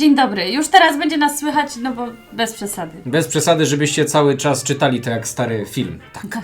dzień dobry. Już teraz będzie nas słychać, no bo bez przesady. Bez przesady, żebyście cały czas czytali to jak stary film. Tak.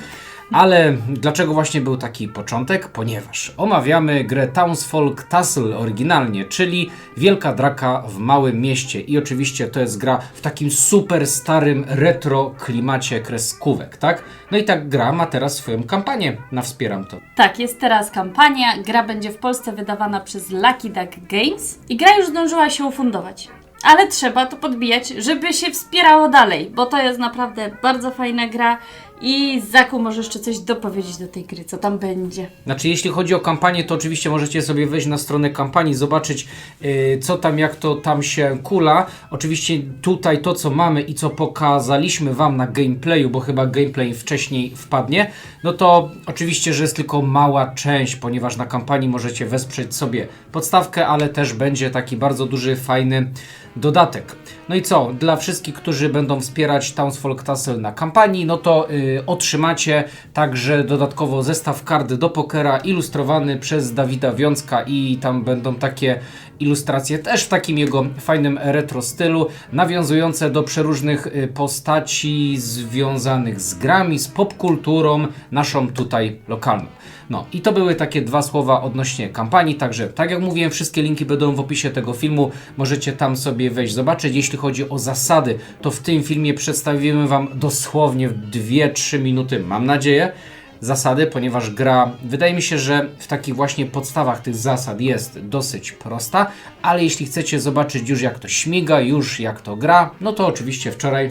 Ale dlaczego właśnie był taki początek? Ponieważ omawiamy grę Townsfolk Tassel oryginalnie, czyli Wielka Draka w małym mieście. I oczywiście to jest gra w takim super starym retro klimacie kreskówek, tak? No i ta gra ma teraz swoją kampanię na Wspieram to. Tak, jest teraz kampania. Gra będzie w Polsce wydawana przez Lucky Duck Games i gra już zdążyła się ufundować. Ale trzeba to podbijać, żeby się wspierało dalej, bo to jest naprawdę bardzo fajna gra i Zaku może jeszcze coś dopowiedzieć do tej gry, co tam będzie. Znaczy, jeśli chodzi o kampanię, to oczywiście możecie sobie wejść na stronę kampanii, zobaczyć yy, co tam, jak to tam się kula. Oczywiście tutaj to, co mamy i co pokazaliśmy Wam na gameplayu, bo chyba gameplay wcześniej wpadnie, no to oczywiście, że jest tylko mała część, ponieważ na kampanii możecie wesprzeć sobie podstawkę, ale też będzie taki bardzo duży, fajny dodatek. No i co? Dla wszystkich, którzy będą wspierać Townsfolk Tassel na kampanii, no to y, otrzymacie także dodatkowo zestaw kart do pokera ilustrowany przez Dawida Wiązka i tam będą takie ilustracje też w takim jego fajnym retro stylu, nawiązujące do przeróżnych y, postaci związanych z grami, z popkulturą naszą tutaj lokalną. No i to były takie dwa słowa odnośnie kampanii, także tak jak mówiłem, wszystkie linki będą w opisie tego filmu, możecie tam sobie wejść, zobaczyć. Jeśli chodzi o zasady, to w tym filmie przedstawimy Wam dosłownie w 2-3 minuty, mam nadzieję, zasady, ponieważ gra, wydaje mi się, że w takich właśnie podstawach tych zasad jest dosyć prosta, ale jeśli chcecie zobaczyć już jak to śmiga, już jak to gra, no to oczywiście wczoraj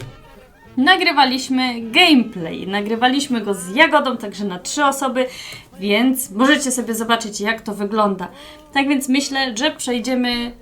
Nagrywaliśmy gameplay. Nagrywaliśmy go z Jagodą, także na trzy osoby, więc możecie sobie zobaczyć, jak to wygląda. Tak więc myślę, że przejdziemy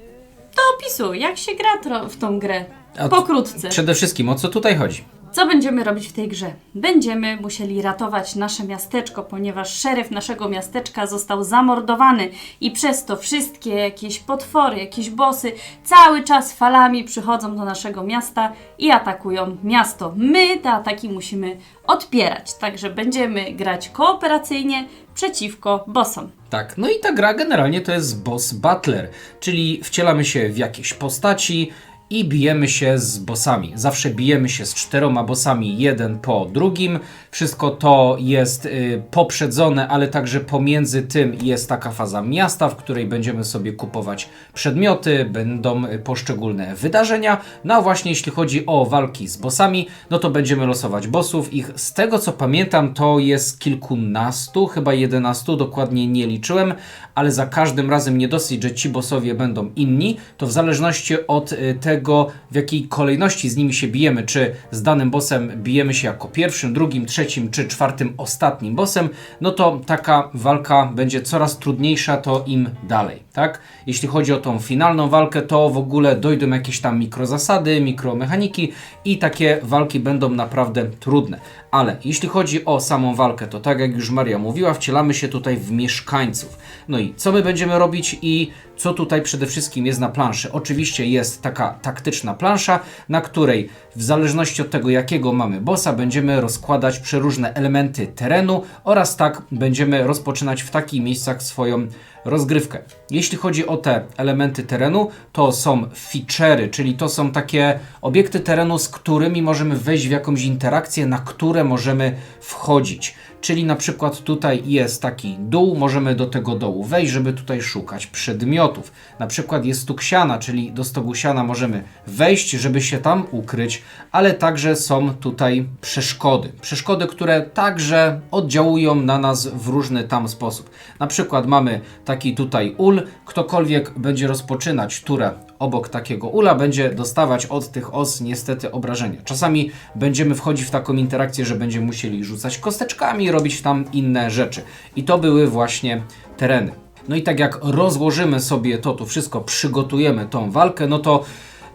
do opisu, jak się gra w tą grę. Pokrótce. przede wszystkim o co tutaj chodzi? Co będziemy robić w tej grze? Będziemy musieli ratować nasze miasteczko, ponieważ szeryf naszego miasteczka został zamordowany i przez to wszystkie jakieś potwory, jakieś bossy cały czas falami przychodzą do naszego miasta i atakują miasto. My te ataki musimy odpierać, także będziemy grać kooperacyjnie przeciwko bossom. Tak, no i ta gra generalnie to jest boss battler, czyli wcielamy się w jakieś postaci i bijemy się z bossami. Zawsze bijemy się z czteroma bossami, jeden po drugim. Wszystko to jest y, poprzedzone, ale także pomiędzy tym jest taka faza miasta, w której będziemy sobie kupować przedmioty, będą poszczególne wydarzenia. No a właśnie jeśli chodzi o walki z bossami, no to będziemy losować bossów. Ich z tego co pamiętam to jest kilkunastu, chyba jedenastu, dokładnie nie liczyłem, ale za każdym razem nie dosyć, że ci bossowie będą inni, to w zależności od y, tego, w jakiej kolejności z nimi się bijemy, czy z danym bossem bijemy się jako pierwszym, drugim, trzecim, czy czwartym, ostatnim bossem, no to taka walka będzie coraz trudniejsza, to im dalej, tak? Jeśli chodzi o tą finalną walkę, to w ogóle dojdą jakieś tam mikrozasady, mikromechaniki i takie walki będą naprawdę trudne. Ale jeśli chodzi o samą walkę, to tak jak już Maria mówiła, wcielamy się tutaj w mieszkańców. No i co my będziemy robić i co tutaj przede wszystkim jest na planszy? Oczywiście jest taka taktyczna plansza, na której w zależności od tego jakiego mamy bossa, będziemy rozkładać przeróżne elementy terenu oraz tak będziemy rozpoczynać w takich miejscach swoją rozgrywkę. Jeśli chodzi o te elementy terenu, to są feature'y, czyli to są takie obiekty terenu, z którymi możemy wejść w jakąś interakcję, na które możemy wchodzić. Czyli na przykład tutaj jest taki dół, możemy do tego dołu wejść, żeby tutaj szukać przedmiotów. Na przykład jest tu ksiana, czyli do stogu siana możemy wejść, żeby się tam ukryć, ale także są tutaj przeszkody. Przeszkody, które także oddziałują na nas w różny tam sposób. Na przykład mamy taki tutaj ul, ktokolwiek będzie rozpoczynać turę obok takiego ula będzie dostawać od tych os niestety obrażenia. Czasami będziemy wchodzić w taką interakcję, że będziemy musieli rzucać kosteczkami, robić tam inne rzeczy. I to były właśnie tereny. No i tak jak rozłożymy sobie to tu wszystko, przygotujemy tą walkę, no to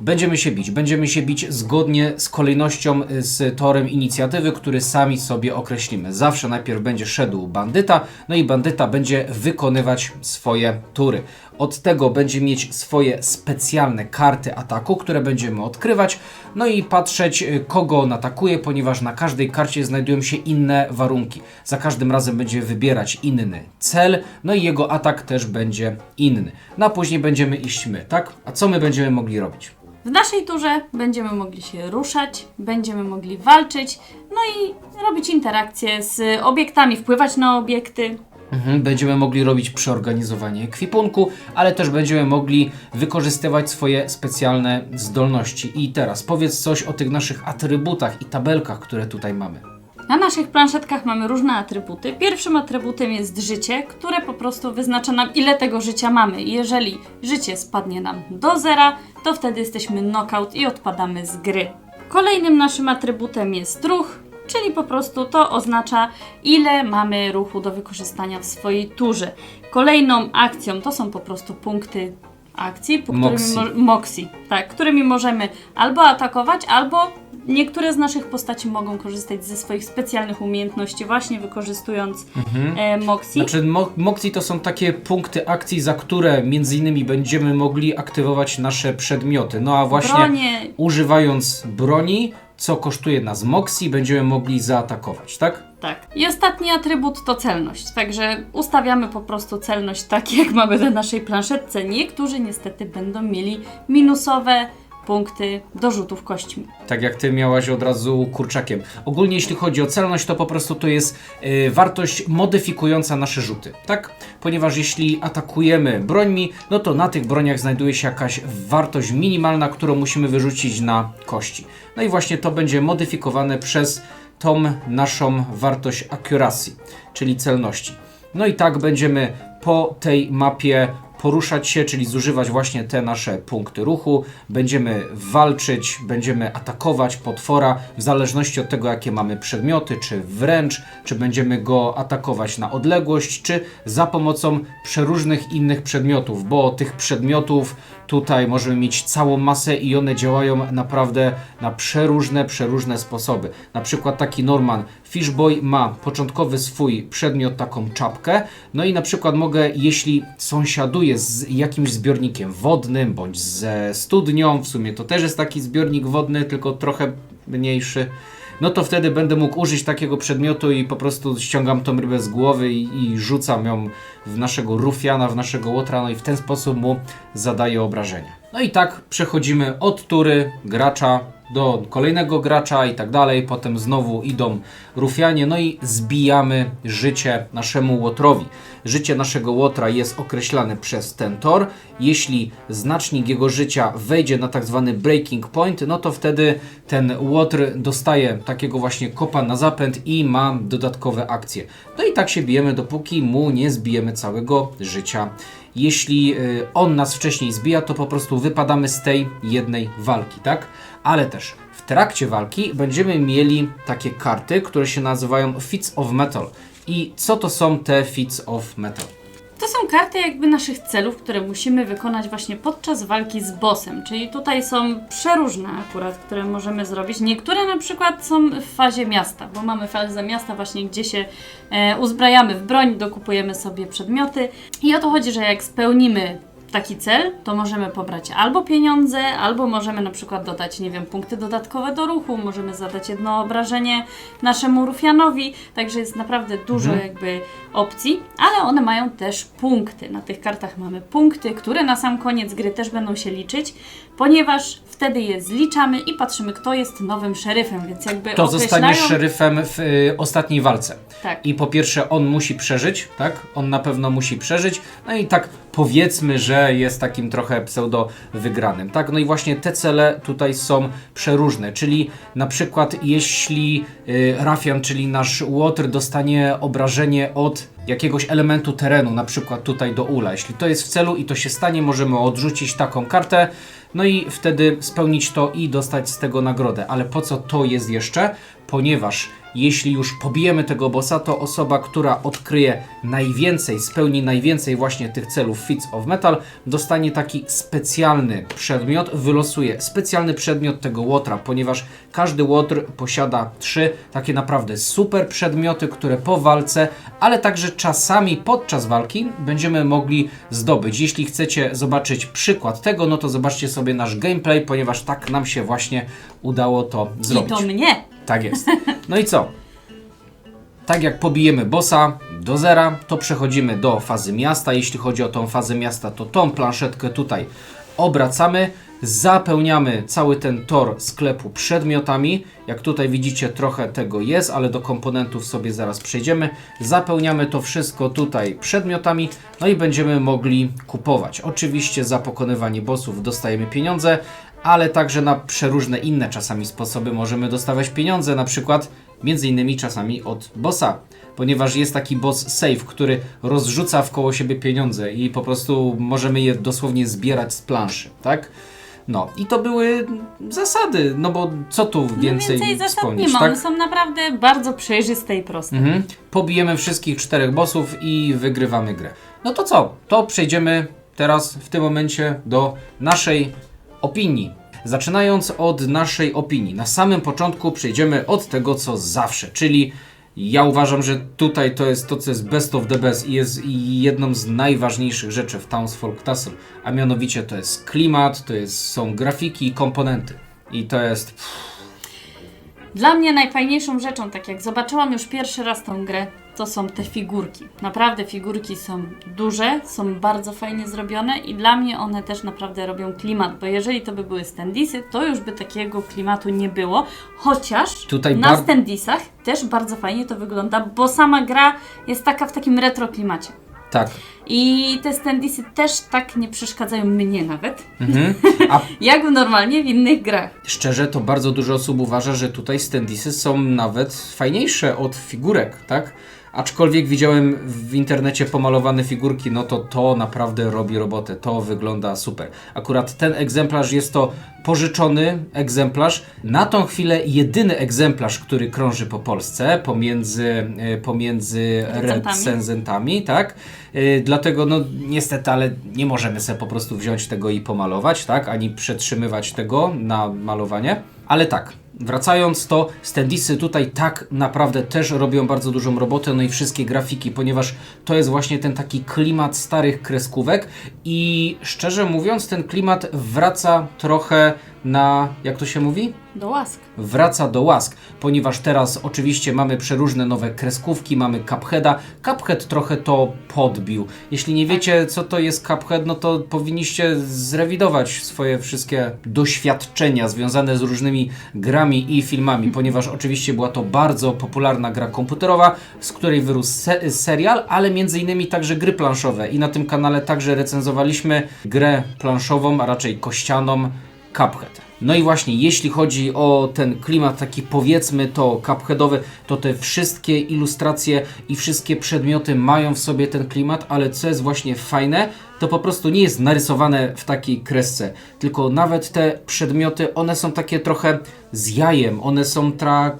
będziemy się bić. Będziemy się bić zgodnie z kolejnością, y, z torem inicjatywy, który sami sobie określimy. Zawsze najpierw będzie szedł bandyta, no i bandyta będzie wykonywać swoje tury. Od tego będzie mieć swoje specjalne karty ataku, które będziemy odkrywać, no i patrzeć, y, kogo on atakuje, ponieważ na każdej karcie znajdują się inne warunki. Za każdym razem będzie wybierać inny cel, no i jego atak też będzie inny. No a później będziemy iść my, tak? A co my będziemy mogli robić? W naszej turze będziemy mogli się ruszać, będziemy mogli walczyć, no i robić interakcje z obiektami, wpływać na obiekty. Mhm, będziemy mogli robić przeorganizowanie ekwipunku, ale też będziemy mogli wykorzystywać swoje specjalne zdolności. I teraz powiedz coś o tych naszych atrybutach i tabelkach, które tutaj mamy. Na naszych planszetkach mamy różne atrybuty. Pierwszym atrybutem jest życie, które po prostu wyznacza nam, ile tego życia mamy. Jeżeli życie spadnie nam do zera, to wtedy jesteśmy knockout i odpadamy z gry. Kolejnym naszym atrybutem jest ruch, czyli po prostu to oznacza, ile mamy ruchu do wykorzystania w swojej turze. Kolejną akcją to są po prostu punkty akcji, po którymi Moxie. mo- Moxie, tak, którymi możemy albo atakować, albo niektóre z naszych postaci mogą korzystać ze swoich specjalnych umiejętności, właśnie wykorzystując e, Moxie. Znaczy, mo- Moxie to są takie punkty akcji, za które między innymi będziemy mogli aktywować nasze przedmioty. No a właśnie Bronie, używając broni, co kosztuje nas Moxie, będziemy mogli zaatakować, tak? tak. I ostatni atrybut to celność, także ustawiamy po prostu celność tak, jak mamy na naszej planszetce. Niektórzy niestety będą mieli minusowe punkty do rzutów kośćmi. Tak jak ty miałaś od razu kurczakiem. Ogólnie jeśli chodzi o celność, to po prostu to jest y, wartość modyfikująca nasze rzuty, tak? Ponieważ jeśli atakujemy brońmi, no to na tych broniach znajduje się jakaś wartość minimalna, którą musimy wyrzucić na kości. No i właśnie to będzie modyfikowane przez tą naszą wartość accuracy, czyli celności. No i tak będziemy po tej mapie poruszać się, czyli zużywać właśnie te nasze punkty ruchu. Będziemy walczyć, będziemy atakować potwora w zależności od tego, jakie mamy przedmioty, czy wręcz, czy będziemy go atakować na odległość, czy za pomocą przeróżnych innych przedmiotów, bo tych przedmiotów tutaj możemy mieć całą masę i one działają naprawdę na przeróżne, przeróżne sposoby. Na przykład taki Norman Fishboy ma początkowy swój przedmiot, taką czapkę, no i na przykład mogę, jeśli sąsiaduję z jakimś zbiornikiem wodnym, bądź ze studnią, w sumie to też jest taki zbiornik wodny, tylko trochę mniejszy, no to wtedy będę mógł użyć takiego przedmiotu i po prostu ściągam tą rybę z głowy i, i rzucam ją w naszego rufiana, w naszego łotra, no i w ten sposób mu zadaję obrażenia. No i tak przechodzimy od tury gracza do kolejnego gracza i tak dalej, potem znowu idą rufianie, no i zbijamy życie naszemu łotrowi. Życie naszego łotra jest określane przez ten tor. Jeśli znacznik jego życia wejdzie na tak zwany breaking point, no to wtedy ten łotr dostaje takiego właśnie kopa na zapęd i ma dodatkowe akcje. No i tak się bijemy, dopóki mu nie zbijemy całego życia. Jeśli y, on nas wcześniej zbija, to po prostu wypadamy z tej jednej walki, tak? Ale też w trakcie walki będziemy mieli takie karty, które się nazywają Fits of Metal. I co to są te Fits of Metal? To są karty jakby naszych celów, które musimy wykonać właśnie podczas walki z bossem. Czyli tutaj są przeróżne akurat, które możemy zrobić. Niektóre na przykład są w fazie miasta, bo mamy fazę miasta właśnie, gdzie się e, uzbrajamy w broń, dokupujemy sobie przedmioty. I o to chodzi, że jak spełnimy taki cel, to możemy pobrać albo pieniądze, albo możemy na przykład dodać, nie wiem, punkty dodatkowe do ruchu, możemy zadać jedno obrażenie naszemu rufianowi, także jest naprawdę dużo jakby opcji, ale one mają też punkty. Na tych kartach mamy punkty, które na sam koniec gry też będą się liczyć, ponieważ wtedy je zliczamy i patrzymy, kto jest nowym szeryfem, więc jakby To zostanie określają... szeryfem w y, ostatniej walce. Tak. I po pierwsze on musi przeżyć, tak? On na pewno musi przeżyć. No i tak powiedzmy, że jest takim trochę pseudo wygranym, tak? No i właśnie te cele tutaj są przeróżne, czyli na przykład jeśli y, Rafian, czyli nasz łotr dostanie obrażenie od jakiegoś elementu terenu, na przykład tutaj do ula. Jeśli to jest w celu i to się stanie, możemy odrzucić taką kartę, no i wtedy spełnić to i dostać z tego nagrodę. Ale po co to jest jeszcze? Ponieważ jeśli już pobijemy tego bossa, to osoba, która odkryje najwięcej, spełni najwięcej właśnie tych celów Fits of Metal, dostanie taki specjalny przedmiot, wylosuje specjalny przedmiot tego łotra, ponieważ każdy łotr posiada trzy takie naprawdę super przedmioty, które po walce, ale także czasami podczas walki będziemy mogli zdobyć. Jeśli chcecie zobaczyć przykład tego, no to zobaczcie sobie nasz gameplay, ponieważ tak nam się właśnie udało to zrobić. I to mnie. Tak jest. No i co? Tak jak pobijemy bossa do zera, to przechodzimy do fazy miasta. Jeśli chodzi o tą fazę miasta, to tą planszetkę tutaj obracamy, zapełniamy cały ten tor sklepu przedmiotami. Jak tutaj widzicie, trochę tego jest, ale do komponentów sobie zaraz przejdziemy. Zapełniamy to wszystko tutaj przedmiotami, no i będziemy mogli kupować. Oczywiście za pokonywanie bossów dostajemy pieniądze, ale także na przeróżne inne czasami sposoby możemy dostawać pieniądze, na przykład między innymi czasami od bossa, ponieważ jest taki boss save, który rozrzuca wkoło siebie pieniądze i po prostu możemy je dosłownie zbierać z planszy, tak? No i to były zasady, no bo co tu No więcej, więcej zasad wspomnieć, nie ma, tak? one są naprawdę bardzo przejrzyste i proste. Mhm. Pobijemy wszystkich czterech bossów i wygrywamy grę. No to co? To przejdziemy teraz w tym momencie do naszej opinii. Zaczynając od naszej opinii. Na samym początku przejdziemy od tego, co zawsze, czyli ja uważam, że tutaj to jest to, co jest best of the best i jest jedną z najważniejszych rzeczy w Towns Folk Castle, a mianowicie to jest klimat, to jest, są grafiki i komponenty. I to jest Dla mnie najfajniejszą rzeczą, tak jak zobaczyłam już pierwszy raz tą grę, to są te figurki. Naprawdę figurki są duże, są bardzo fajnie zrobione i dla mnie one też naprawdę robią klimat, bo jeżeli to by były standisy, to już by takiego klimatu nie było, chociaż Tutaj na bar- standisach też bardzo fajnie to wygląda, bo sama gra jest taka w takim retro klimacie. tak. I te standisy też tak nie przeszkadzają mnie nawet, Mhm. A jak normalnie w innych grach. Szczerze, to bardzo dużo osób uważa, że tutaj standisy są nawet fajniejsze od figurek, tak? Aczkolwiek widziałem w internecie pomalowane figurki, no to to naprawdę robi robotę, to wygląda super. Akurat ten egzemplarz jest to pożyczony egzemplarz, na tą chwilę jedyny egzemplarz, który krąży po Polsce pomiędzy, e, pomiędzy Recenzentami. tak? Yy, dlatego, no niestety, ale nie możemy sobie po prostu wziąć tego i pomalować, tak? Ani przetrzymywać tego na malowanie. Ale tak, wracając, to Standisy tutaj tak naprawdę też robią bardzo dużą robotę, no i wszystkie grafiki, ponieważ to jest właśnie ten taki klimat starych kreskówek i szczerze mówiąc, ten klimat wraca trochę na, jak to się mówi? Do łask. wraca do łask, ponieważ teraz oczywiście mamy przeróżne nowe kreskówki, mamy Cupheada. Cuphead trochę to podbił. Jeśli nie wiecie, co to jest Cuphead, no to powinniście zrewidować swoje wszystkie doświadczenia związane z różnymi grami i filmami, ponieważ oczywiście była to bardzo popularna gra komputerowa, z której wyrósł se serial, ale między innymi także gry planszowe. I na tym kanale także recenzowaliśmy grę planszową, a raczej kościaną Cuphead. No i właśnie, jeśli chodzi o ten klimat taki powiedzmy to cupheadowy, to te wszystkie ilustracje i wszystkie przedmioty mają w sobie ten klimat, ale co jest właśnie fajne, to po prostu nie jest narysowane w takiej kresce, tylko nawet te przedmioty, one są takie trochę z jajem, one są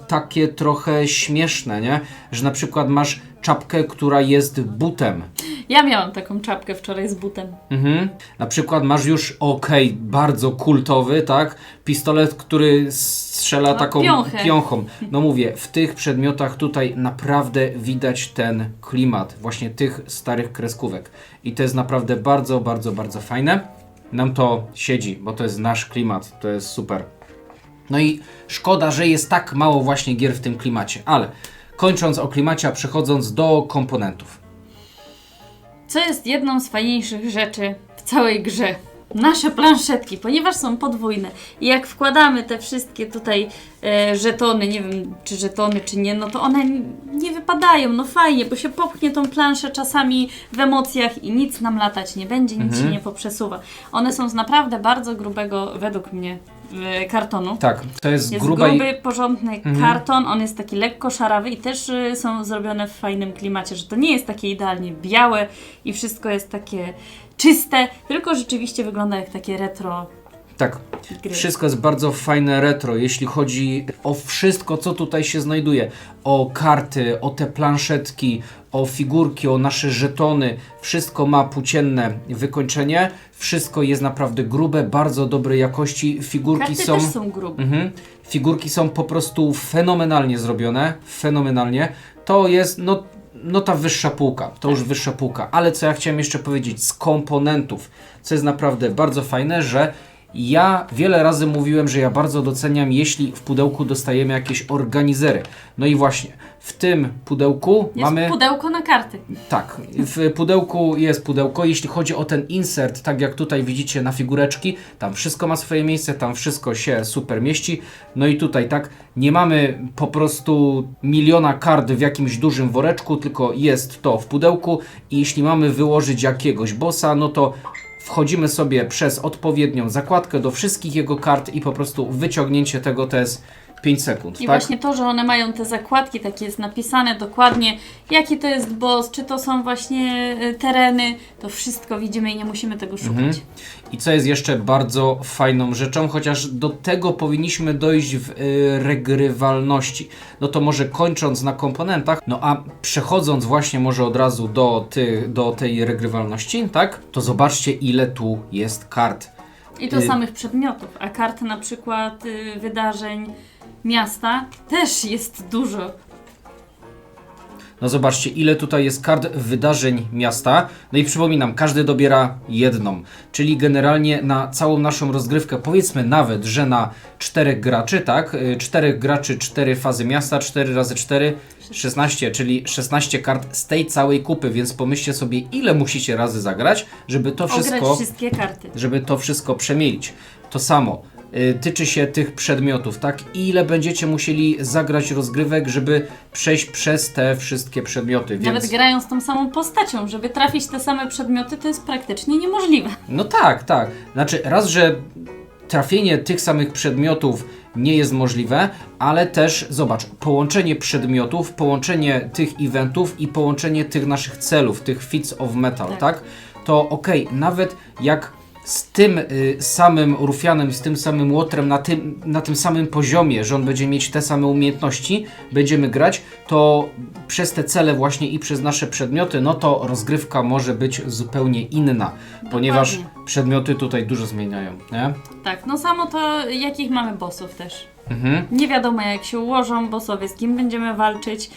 takie trochę śmieszne, nie? Że na przykład masz czapkę, która jest butem, Ja miałam taką czapkę wczoraj z butem. Mhm. Na przykład masz już, okej, bardzo kultowy, tak? Pistolet, który strzela No, taką piąchę. piąchą. No mówię, w tych przedmiotach tutaj naprawdę widać ten klimat, właśnie tych starych kreskówek. I to jest naprawdę bardzo, bardzo, bardzo fajne. Nam to siedzi, bo to jest nasz klimat, to jest super. No i szkoda, że jest tak mało właśnie gier w tym klimacie, ale kończąc o klimacie, a przechodząc do komponentów. Co jest jedną z fajniejszych rzeczy w całej grze? Nasze planszetki, ponieważ są podwójne i jak wkładamy te wszystkie tutaj e, żetony, nie wiem czy żetony czy nie, no to one nie wypadają, no fajnie, bo się popchnie tą planszę czasami w emocjach i nic nam latać nie będzie, nic Mhm. się nie poprzesuwa. One są z naprawdę bardzo grubego, według mnie, kartonu. Tak, to jest, Jest gruba i- gruby, porządny karton, on jest taki lekko szarawy i też y, są zrobione w fajnym klimacie, że to nie jest takie idealnie białe i wszystko jest takie czyste, tylko rzeczywiście wygląda jak takie retro Tak. Gry. Wszystko jest bardzo fajne retro, jeśli chodzi o wszystko, co tutaj się znajduje. O karty, o te planszetki, o figurki, o nasze żetony. Wszystko ma płócienne wykończenie. Wszystko jest naprawdę grube, bardzo dobrej jakości. Figurki Karty są... też są grube. Mhm. Figurki są po prostu fenomenalnie zrobione, fenomenalnie. To jest, no, no ta wyższa półka, to już wyższa półka. Ale co ja chciałem jeszcze powiedzieć, z komponentów, co jest naprawdę bardzo fajne, że ja wiele razy mówiłem, że ja bardzo doceniam, jeśli w pudełku dostajemy jakieś organizery. No i właśnie, w tym pudełku Jest mamy... pudełko na karty. Tak, w pudełku jest pudełko. Jeśli chodzi o ten insert, tak jak tutaj widzicie na figureczki, tam wszystko ma swoje miejsce, tam wszystko się super mieści. No i tutaj tak, nie mamy po prostu miliona kart w jakimś dużym woreczku, tylko jest to w pudełku i jeśli mamy wyłożyć jakiegoś bossa, no to wchodzimy sobie przez odpowiednią zakładkę do wszystkich jego kart i po prostu wyciągnięcie tego to jest 5 sekund, I tak? właśnie to, że one mają te zakładki, takie jest napisane dokładnie, jaki to jest boss, czy to są właśnie y, tereny, to wszystko widzimy i nie musimy tego szukać. Mhm. I co jest jeszcze bardzo fajną rzeczą, chociaż do tego powinniśmy dojść w y, regrywalności. No to może kończąc na komponentach, no a przechodząc właśnie może od razu do, ty, do tej regrywalności, tak? To zobaczcie ile tu jest kart. I to Y- samych przedmiotów, a kart na przykład y, wydarzeń miasta też jest dużo. No zobaczcie, ile tutaj jest kart wydarzeń miasta. No i przypominam, każdy dobiera jedną. Czyli generalnie na całą naszą rozgrywkę, powiedzmy nawet, że na czterech graczy, tak? Y, Czterech graczy, cztery fazy miasta, 4 razy 4, 16, czyli 16 kart z tej całej kupy, więc pomyślcie sobie, ile musicie razy zagrać, żeby to Ograć wszystko wszystkie karty. żeby to wszystko przemielić. To samo tyczy się tych przedmiotów, tak? Ile będziecie musieli zagrać rozgrywek, żeby przejść przez te wszystkie przedmioty, więc... Nawet grając tą samą postacią, żeby trafić te same przedmioty, to jest praktycznie niemożliwe. No tak, tak. Znaczy, raz, że trafienie tych samych przedmiotów nie jest możliwe, ale też, zobacz, połączenie przedmiotów, połączenie tych eventów i połączenie tych naszych celów, tych fits of metal, tak? Tak. To okej, nawet jak z tym y, samym rufianem, z tym samym łotrem, na tym, na tym samym poziomie, że on będzie mieć te same umiejętności, będziemy grać, to przez te cele właśnie i przez nasze przedmioty, no to rozgrywka może być zupełnie inna, ponieważ przedmioty tutaj dużo zmieniają, nie? Tak, no samo to jakich mamy bossów też. Mhm. Nie wiadomo jak się ułożą bossowie, z kim będziemy walczyć.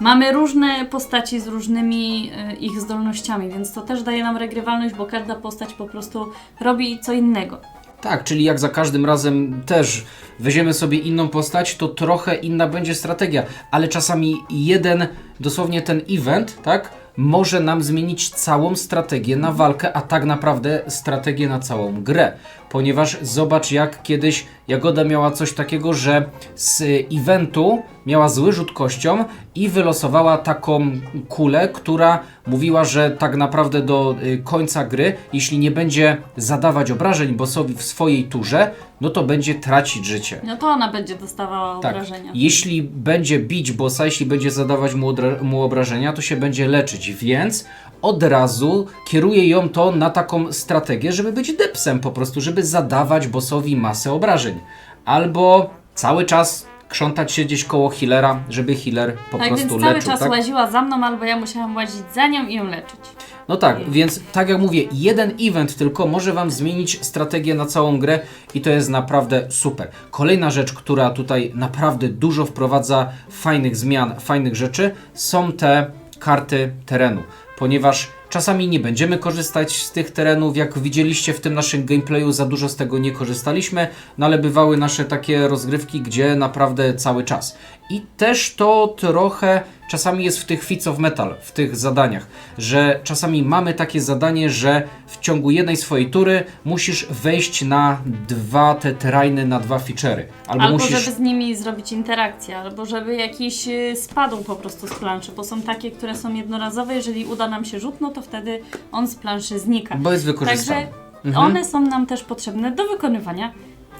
Mamy różne postaci z różnymi y, ich zdolnościami, więc to też daje nam regrywalność, bo każda postać po prostu robi co innego. Tak, czyli jak za każdym razem też weźmiemy sobie inną postać, to trochę inna będzie strategia, ale czasami jeden, dosłownie ten event, tak, może nam zmienić całą strategię na walkę, a tak naprawdę strategię na całą grę. Ponieważ zobacz, jak kiedyś Jagoda miała coś takiego, że z eventu miała zły rzut kością i wylosowała taką kulę, która mówiła, że tak naprawdę do y, końca gry, jeśli nie będzie zadawać obrażeń bossowi w swojej turze, no to będzie tracić życie. No to ona będzie dostawała Tak. obrażenia. Jeśli będzie bić bossa, jeśli będzie zadawać mu, mu obrażenia, to się będzie leczyć, więc od razu kieruje ją to na taką strategię, żeby być depsem po prostu, żeby zadawać bossowi masę obrażeń. Albo cały czas krzątać się gdzieś koło healera, żeby healer po tak, prostu więc cały leczył. czas tak? łaziła za mną, albo ja musiałam łazić za nią i ją leczyć. No tak, więc tak jak mówię, jeden event tylko może Wam zmienić strategię na całą grę i to jest naprawdę super. Kolejna rzecz, która tutaj naprawdę dużo wprowadza fajnych zmian, fajnych rzeczy, są te karty terenu, ponieważ czasami nie będziemy korzystać z tych terenów, jak widzieliście w tym naszym gameplayu, za dużo z tego nie korzystaliśmy, no ale bywały nasze takie rozgrywki, gdzie naprawdę cały czas. I też to trochę czasami jest w tych Fits of Metal, w tych zadaniach, że czasami mamy takie zadanie, że w ciągu jednej swojej tury musisz wejść na dwa te terrainy, na dwa feature'y. Albo, Albo musisz... żeby z nimi zrobić interakcję, albo żeby jakiś y, spadł po prostu z planszy, bo są takie, które są jednorazowe, jeżeli uda nam się rzut, no to wtedy on z planszy znika. Bo jest wykorzystany. Także one są nam też potrzebne do wykonywania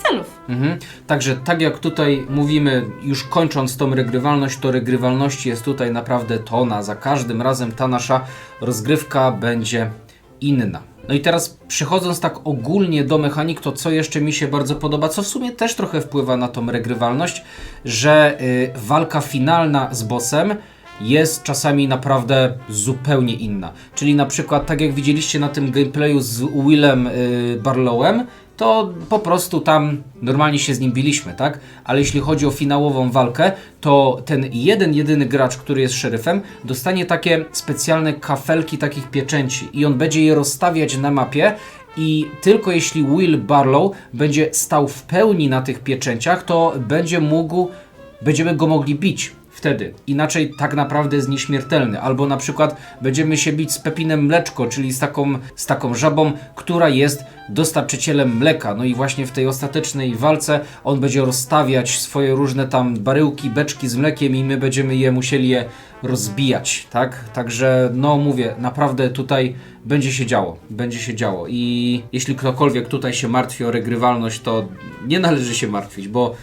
celów. Mhm. Także tak jak tutaj mówimy, już kończąc tą regrywalność, to regrywalności jest tutaj naprawdę tona. Za każdym razem ta nasza rozgrywka będzie inna. No i teraz przechodząc tak ogólnie do mechanik, to co jeszcze mi się bardzo podoba, co w sumie też trochę wpływa na tą regrywalność, że y, walka finalna z bossem jest czasami naprawdę zupełnie inna. Czyli na przykład tak jak widzieliście na tym gameplayu z Willem y, Barlowem, to po prostu tam normalnie się z nim biliśmy, tak? Ale jeśli chodzi o finałową walkę, to ten jeden, jedyny gracz, który jest szeryfem, dostanie takie specjalne kafelki takich pieczęci i on będzie je rozstawiać na mapie i tylko jeśli Will Barlow będzie stał w pełni na tych pieczęciach, to będzie mógł, będziemy go mogli bić wtedy. Inaczej tak naprawdę jest nieśmiertelny. Albo na przykład będziemy się bić z Pepinem Mleczko, czyli z taką, z taką żabą, która jest dostarczycielem mleka. No i właśnie w tej ostatecznej walce on będzie rozstawiać swoje różne tam baryłki, beczki z mlekiem i my będziemy je musieli je rozbijać, tak? Także no mówię, naprawdę tutaj będzie się działo, będzie się działo i jeśli ktokolwiek tutaj się martwi o regrywalność, to nie należy się martwić, bo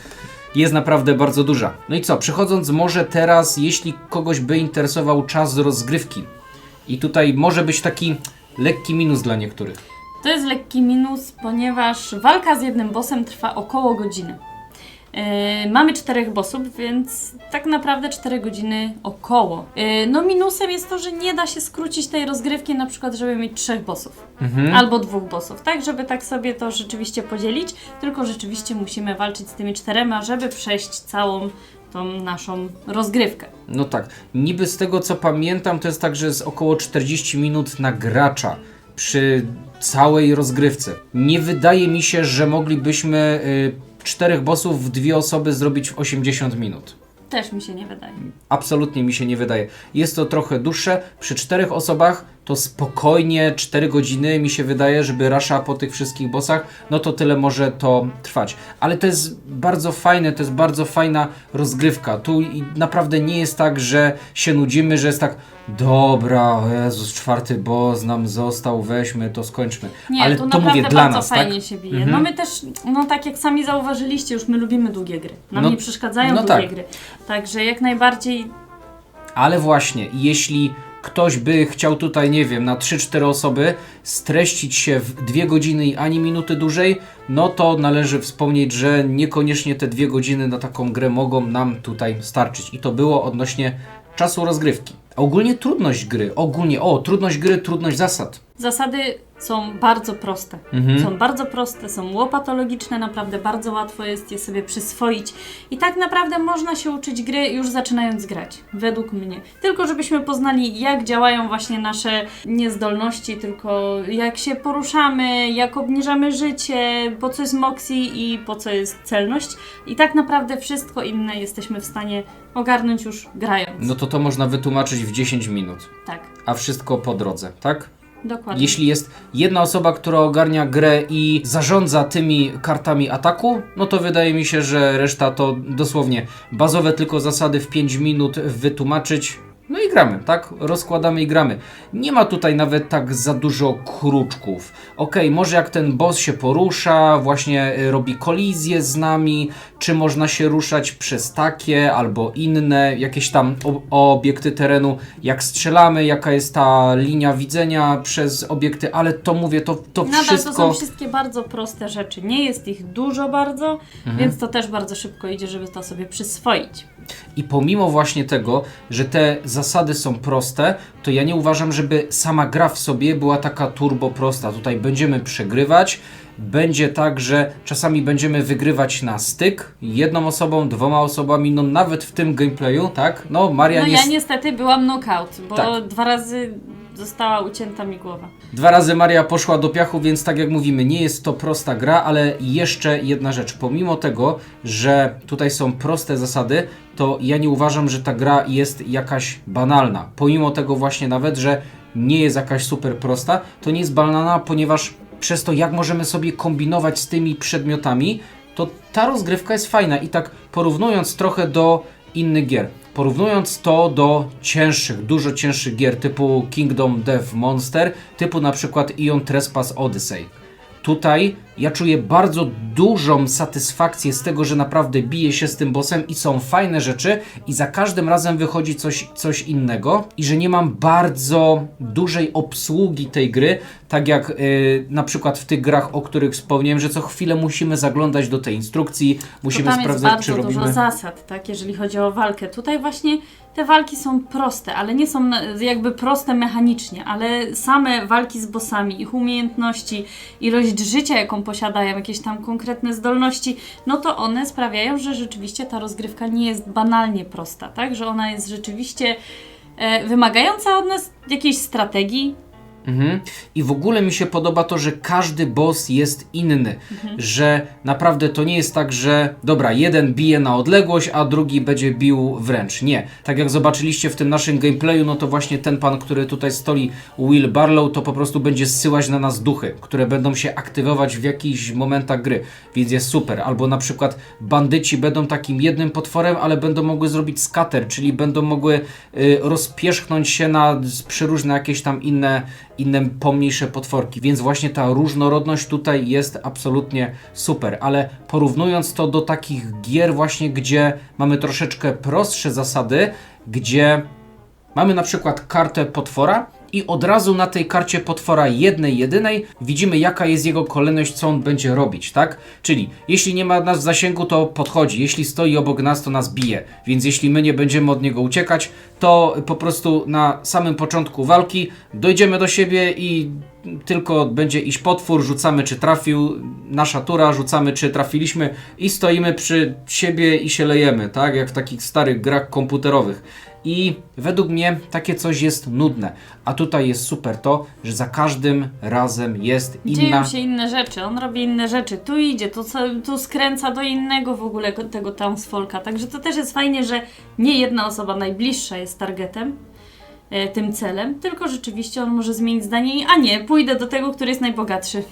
jest naprawdę bardzo duża. No i co, przechodząc może teraz, jeśli kogoś by interesował czas rozgrywki. I tutaj może być taki lekki minus dla niektórych. To jest lekki minus, ponieważ walka z jednym bossem trwa około godziny. Yy, mamy czterech bossów, więc tak naprawdę 4 godziny około. Yy, no minusem jest to, że nie da się skrócić tej rozgrywki na przykład, żeby mieć trzech bossów. Albo dwóch bossów, tak? Żeby tak sobie to rzeczywiście podzielić, tylko rzeczywiście musimy walczyć z tymi czterema, żeby przejść całą tą naszą rozgrywkę. No tak, niby z tego co pamiętam, to jest tak, że jest około 40 minut na gracza przy całej rozgrywce. Nie wydaje mi się, że moglibyśmy y, czterech bossów w dwie osoby zrobić w 80 minut. Też mi się nie wydaje. Absolutnie mi się nie wydaje. Jest to trochę dłuższe. Przy czterech osobach to spokojnie 4 godziny mi się wydaje, żeby rasza po tych wszystkich bossach, no to tyle może to trwać. Ale to jest bardzo fajne, to jest bardzo fajna rozgrywka. Tu naprawdę nie jest tak, że się nudzimy, że jest tak dobra, Jezus, czwarty boss nam został, weźmy to, skończmy. Nie, Ale to naprawdę mówię dla bardzo nas, fajnie tak? się bije. Mhm. No my też, no tak jak sami zauważyliście, już my lubimy długie gry. Nam No- nie przeszkadzają no długie tak. gry. Także jak najbardziej Ale właśnie, jeśli ktoś by chciał tutaj, nie wiem, na 3-4 osoby streścić się w 2 godziny i ani minuty dłużej, no to należy wspomnieć, że niekoniecznie te 2 godziny na taką grę mogą nam tutaj starczyć. I to było odnośnie czasu rozgrywki. Ogólnie trudność gry, ogólnie, o, trudność gry, trudność zasad. zasady są bardzo proste. Mhm. Są bardzo proste, są łopatologiczne, naprawdę bardzo łatwo jest je sobie przyswoić. I tak naprawdę można się uczyć gry już zaczynając grać, według mnie. Tylko żebyśmy poznali, jak działają właśnie nasze niezdolności, tylko jak się poruszamy, jak obniżamy życie, po co jest Moxie i po co jest celność. I tak naprawdę wszystko inne jesteśmy w stanie ogarnąć już grając. No to to można wytłumaczyć w 10 minut, Tak, a wszystko po drodze, tak? dokładnie. Jeśli jest jedna osoba, która ogarnia grę i zarządza tymi kartami ataku, no to wydaje mi się, że reszta to dosłownie bazowe tylko zasady w 5 minut wytłumaczyć. No i gramy, tak? Rozkładamy i gramy. Nie ma tutaj nawet tak za dużo kruczków. Okej, może jak ten boss się porusza, właśnie y, robi kolizję z nami, czy można się ruszać przez takie albo inne jakieś tam obiekty terenu, jak strzelamy, jaka jest ta linia widzenia przez obiekty, ale to mówię, to, to Nadal wszystko... to są wszystkie bardzo proste rzeczy. Nie jest ich dużo bardzo, Mhm. więc to też bardzo szybko idzie, żeby to sobie przyswoić. I pomimo właśnie tego, że te zasady są proste, to ja nie uważam, żeby sama gra w sobie była taka turbo prosta. Tutaj będziemy przegrywać. Będzie tak, że czasami będziemy wygrywać na styk jedną osobą, dwoma osobami, no nawet w tym gameplayu, tak? No Maria No ja niestety byłam knockout, bo Tak. dwa razy została ucięta mi głowa. Dwa razy Maria poszła do piachu, więc tak jak mówimy, nie jest to prosta gra, ale jeszcze jedna rzecz. Pomimo tego, że tutaj są proste zasady, to ja nie uważam, że ta gra jest jakaś banalna. Pomimo tego właśnie nawet, że nie jest jakaś super prosta, to nie jest banalna, ponieważ przez to, jak możemy sobie kombinować z tymi przedmiotami, to ta rozgrywka jest fajna i tak porównując trochę do innych gier. Porównując to do cięższych, dużo cięższych gier typu Kingdom Death Monster, typu na przykład Ion Trespass Odyssey. Tutaj ja czuję bardzo dużą satysfakcję z tego, że naprawdę biję się z tym bossem i są fajne rzeczy i za każdym razem wychodzi coś, coś innego i że nie mam bardzo dużej obsługi tej gry, tak jak y, na przykład w tych grach, o których wspomniałem, że co chwilę musimy zaglądać do tej instrukcji, musimy to tam sprawdzać, jest czy bardzo robimy... dużo zasad, tak, jeżeli chodzi o walkę. Tutaj właśnie te walki są proste, ale nie są jakby proste mechanicznie, ale same walki z bossami, ich umiejętności, ilość życia, jaką posiadają, jakieś tam konkretne zdolności, no to one sprawiają, że rzeczywiście ta rozgrywka nie jest banalnie prosta, tak, że ona jest rzeczywiście e, wymagająca od nas jakiejś strategii, Mhm. I w ogóle mi się podoba to, że każdy boss jest inny. Że naprawdę to nie jest tak, że dobra, jeden bije na odległość, a drugi będzie bił wręcz. Nie. Tak jak zobaczyliście w tym naszym gameplayu, no to właśnie ten pan, który tutaj stoi, Will Barlow, to po prostu będzie zsyłać na nas duchy, które będą się aktywować w jakichś momentach gry. Więc jest super. Albo na przykład bandyci będą takim jednym potworem, ale będą mogły zrobić skater, czyli będą mogły y, rozpierzchnąć się na przeróżne jakieś tam inne inne pomniejsze potworki, więc właśnie ta różnorodność tutaj jest absolutnie super, ale porównując to do takich gier właśnie, gdzie mamy troszeczkę prostsze zasady, gdzie mamy na przykład kartę potwora i od razu na tej karcie potwora jednej, jedynej widzimy jaka jest jego kolejność, co on będzie robić, tak? Czyli jeśli nie ma nas w zasięgu, to podchodzi, jeśli stoi obok nas, to nas bije, więc jeśli my nie będziemy od niego uciekać, to po prostu na samym początku walki dojdziemy do siebie i tylko będzie iść potwór, rzucamy czy trafił, nasza tura, rzucamy czy trafiliśmy i stoimy przy siebie i się lejemy, tak? Jak w takich starych grach komputerowych. I według mnie takie coś jest nudne. A tutaj jest super to, że za każdym razem jest inna. Dzieją się inne rzeczy, on robi inne rzeczy, tu idzie, tu, tu skręca do innego w ogóle tego townsfolka, także to też jest fajnie, że nie jedna osoba najbliższa jest targetem, e, tym celem, tylko rzeczywiście on może zmienić zdanie i a nie, pójdę do tego, który jest najbogatszy.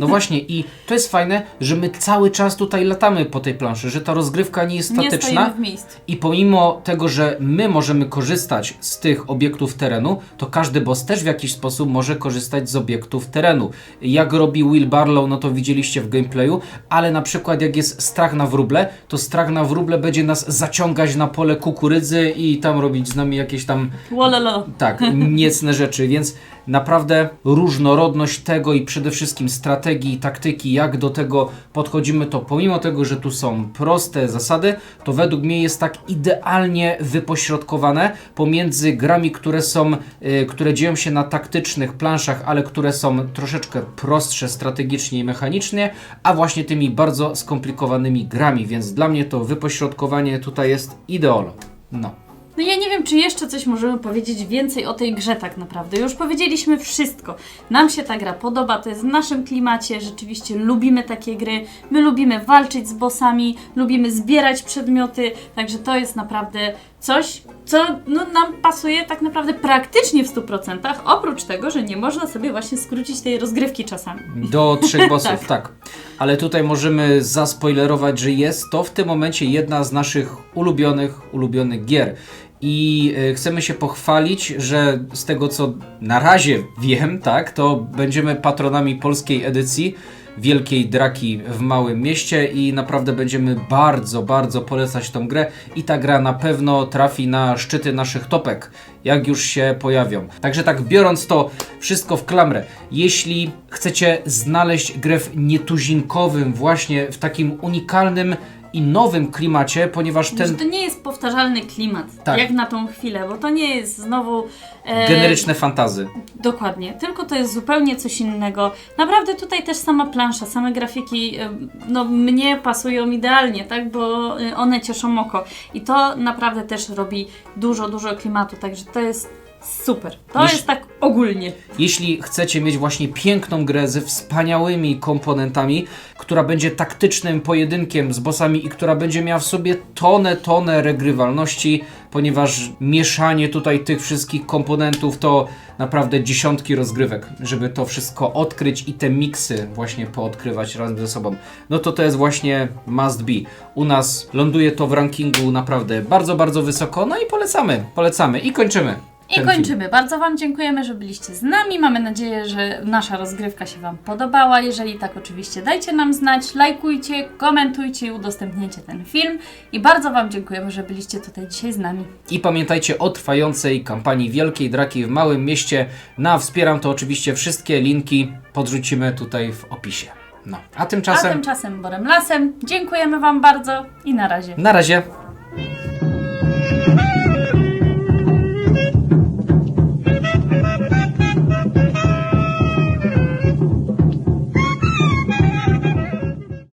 No właśnie, i to jest fajne, że my cały czas tutaj latamy po tej planszy, że ta rozgrywka nie jest Nie statyczna. w miejscu. I pomimo tego, że my możemy korzystać z tych obiektów terenu, to każdy boss też w jakiś sposób może korzystać z obiektów terenu. Jak robi Will Barlow, no to widzieliście w gameplayu, ale na przykład jak jest strach na wróble, to strach na wróble będzie nas zaciągać na pole kukurydzy i tam robić z nami jakieś tam Wololo. tak, niecne rzeczy, więc naprawdę różnorodność tego i przede wszystkim strategii, taktyki, jak do tego podchodzimy, to pomimo tego, że tu są proste zasady, to według mnie jest tak idealnie wypośrodkowane pomiędzy grami, które są, y, które dzieją się na taktycznych planszach, ale które są troszeczkę prostsze strategicznie i mechanicznie, a właśnie tymi bardzo skomplikowanymi grami, więc dla mnie to wypośrodkowanie tutaj jest ideolo. No. No ja nie wiem, czy jeszcze coś możemy powiedzieć więcej o tej grze tak naprawdę. Już powiedzieliśmy wszystko. Nam się ta gra podoba, to jest w naszym klimacie, rzeczywiście lubimy takie gry. My lubimy walczyć z bossami, lubimy zbierać przedmioty, także to jest naprawdę coś, co no, nam pasuje tak naprawdę praktycznie w 100%, oprócz tego, że nie można sobie właśnie skrócić tej rozgrywki czasami. Do trzech bossów, Tak. tak. Ale tutaj możemy zaspoilerować, że jest to w tym momencie jedna z naszych ulubionych, ulubionych gier. I e, chcemy się pochwalić, że z tego co na razie wiem, tak, to będziemy patronami polskiej edycji Wielkiej Draki w Małym Mieście i naprawdę będziemy bardzo, bardzo polecać tą grę i ta gra na pewno trafi na szczyty naszych topek, jak już się pojawią. Także tak biorąc to wszystko w klamrę, jeśli chcecie znaleźć grę w nietuzinkowym, właśnie w takim unikalnym i nowym klimacie, ponieważ ten to nie jest powtarzalny klimat, Tak. jak na tą chwilę, bo to nie jest znowu... e, generyczne fantazy. Dokładnie, tylko to jest zupełnie coś innego. Naprawdę tutaj też sama plansza, same grafiki, e, no mnie pasują idealnie, tak, bo e, one cieszą oko. I to naprawdę też robi dużo, dużo klimatu, także to jest super. To Jeśli- jest tak ogólnie. Jeśli chcecie mieć właśnie piękną grę ze wspaniałymi komponentami, która będzie taktycznym pojedynkiem z bossami i która będzie miała w sobie tonę, tonę regrywalności, ponieważ mieszanie tutaj tych wszystkich komponentów to naprawdę dziesiątki rozgrywek, żeby to wszystko odkryć i te miksy właśnie poodkrywać razem ze sobą. No to to jest właśnie must be. U nas ląduje to w rankingu naprawdę bardzo, bardzo wysoko, no i polecamy, polecamy i kończymy. I kończymy. Bardzo Wam dziękujemy, że byliście z nami. Mamy nadzieję, że nasza rozgrywka się Wam podobała. Jeżeli tak, oczywiście dajcie nam znać, lajkujcie, komentujcie i udostępniajcie ten film. I bardzo Wam dziękujemy, że byliście tutaj dzisiaj z nami. I pamiętajcie o trwającej kampanii Wielkiej Draki w Małym Mieście. Na Wspieram to oczywiście wszystkie linki podrzucimy tutaj w opisie. No, a A tymczasem tymczasem Borem Lasem dziękujemy Wam bardzo i na razie. na razie.